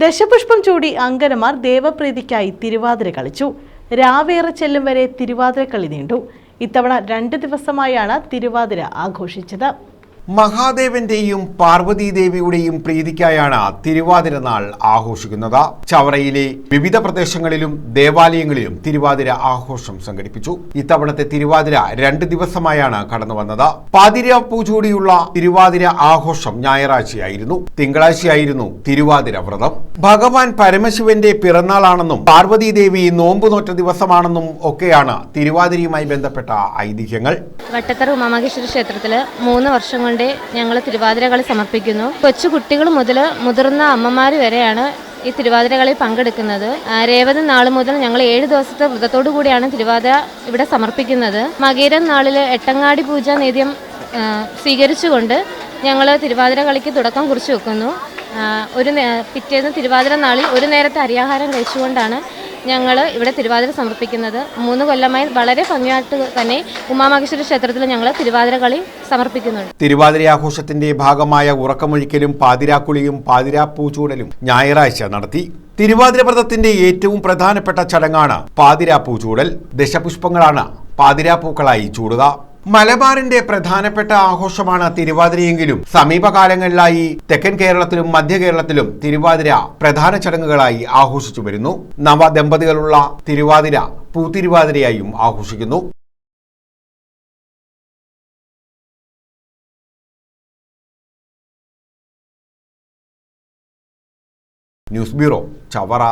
ദശപുഷ്പം ചൂടി അങ്കനമാർ ദേവപ്രീതിക്കായി തിരുവാതിര കളിച്ചു. രാവേറെ ചെല്ലും വരെ തിരുവാതിര കളി നീണ്ടു. ഇത്തവണ രണ്ട് ദിവസമായാണ് തിരുവാതിര ആഘോഷിച്ചത്. മഹാദേവന്റെയും പാർവതീദേവിയുടെയും പ്രീതിക്കായാണ് തിരുവാതിര നാൾ ആഘോഷിക്കുന്നത്. ചവറയിലെ വിവിധ പ്രദേശങ്ങളിലും ദേവാലയങ്ങളിലും തിരുവാതിര ആഘോഷം സംഘടിപ്പിച്ചു. ഇത്തവണത്തെ തിരുവാതിര രണ്ട് ദിവസമായാണ് കടന്നു വന്നത് പാതിര പൂജോടിയുള്ള തിരുവാതിര ആഘോഷം ഞായറാഴ്ചയായിരുന്നു. തിങ്കളാഴ്ചയായിരുന്നു തിരുവാതിര വ്രതം. ഭഗവാൻ പരമശിവന്റെ പിറന്നാളാണെന്നും പാർവതീദേവി നോമ്പ് നോറ്റ ദിവസമാണെന്നും ഒക്കെയാണ് തിരുവാതിരയുമായി ബന്ധപ്പെട്ട ഐതിഹ്യങ്ങൾ. വട്ടത്തറ ഉമാമഹേശ്വര ക്ഷേത്രത്തിൽ മൂന്ന് വർഷം കൊണ്ട് ഞങ്ങൾ തിരുവാതിരകളി സമർപ്പിക്കുന്നു. കൊച്ചു കുട്ടികൾ മുതൽ മുതിർന്ന അമ്മമാർ വരെയാണ് ഈ തിരുവാതിരകളി പങ്കെടുക്കുന്നത്. രേവതി നാൾ മുതൽ ഞങ്ങൾ ഏഴ് ദിവസത്തെ വ്രതത്തോടു കൂടിയാണ് തിരുവാതിര ഇവിടെ സമർപ്പിക്കുന്നത്. മകീരം നാളിൽ എട്ടങ്ങാടി പൂജ നേദ്യം സ്വീകരിച്ചുകൊണ്ട് ഞങ്ങൾ തിരുവാതിര കളിക്ക് തുടക്കം കുറിച്ച് വെക്കുന്നു. ഒരു പിറ്റേന്ന് തിരുവാതിര നാളിൽ ഒരു നേരത്തെ അരിയാഹാരം കഴിച്ചുകൊണ്ടാണ് ഞങ്ങൾ ഇവിടെ തിരുവാതിര സമർപ്പിക്കുന്നത് മൂന്ന് കൊല്ലമായി വളരെ ഭംഗിയായിട്ട് തന്നെ ഉമാമഹേശ്വര ക്ഷേത്രത്തിൽ ഞങ്ങൾ തിരുവാതിര കളി സമർപ്പിക്കുന്നുണ്ട്. തിരുവാതിര ആഘോഷത്തിന്റെ ഭാഗമായ ഉറക്കമൊഴിക്കലും പാതിരാക്കുളിയും പാതിരാപ്പൂച്ചൂടലും ഞായറാഴ്ച നടത്തി തിരുവാതിര വ്രതത്തിന്റെ ഏറ്റവും പ്രധാനപ്പെട്ട ചടങ്ങാണ് പാതിരാപ്പൂച്ചൂടൽ. ദശപുഷ്പങ്ങളാണ്. പാതിരാപ്പൂക്കളായി ചൂടുക. മലബാറിന്റെ പ്രധാനപ്പെട്ട ആഘോഷമാണ് തിരുവാതിരയെങ്കിലും. സമീപകാലങ്ങളിലായി തെക്കൻ കേരളത്തിലും മധ്യ കേരളത്തിലും തിരുവാതിര പ്രധാന ചടങ്ങുകളായി ആഘോഷിച്ചു വരുന്നു. നവദമ്പതികളുള്ള തിരുവാതിര പൂത്തിരുവാതിരയായും ആഘോഷിക്കുന്നു. News bureau Chavara.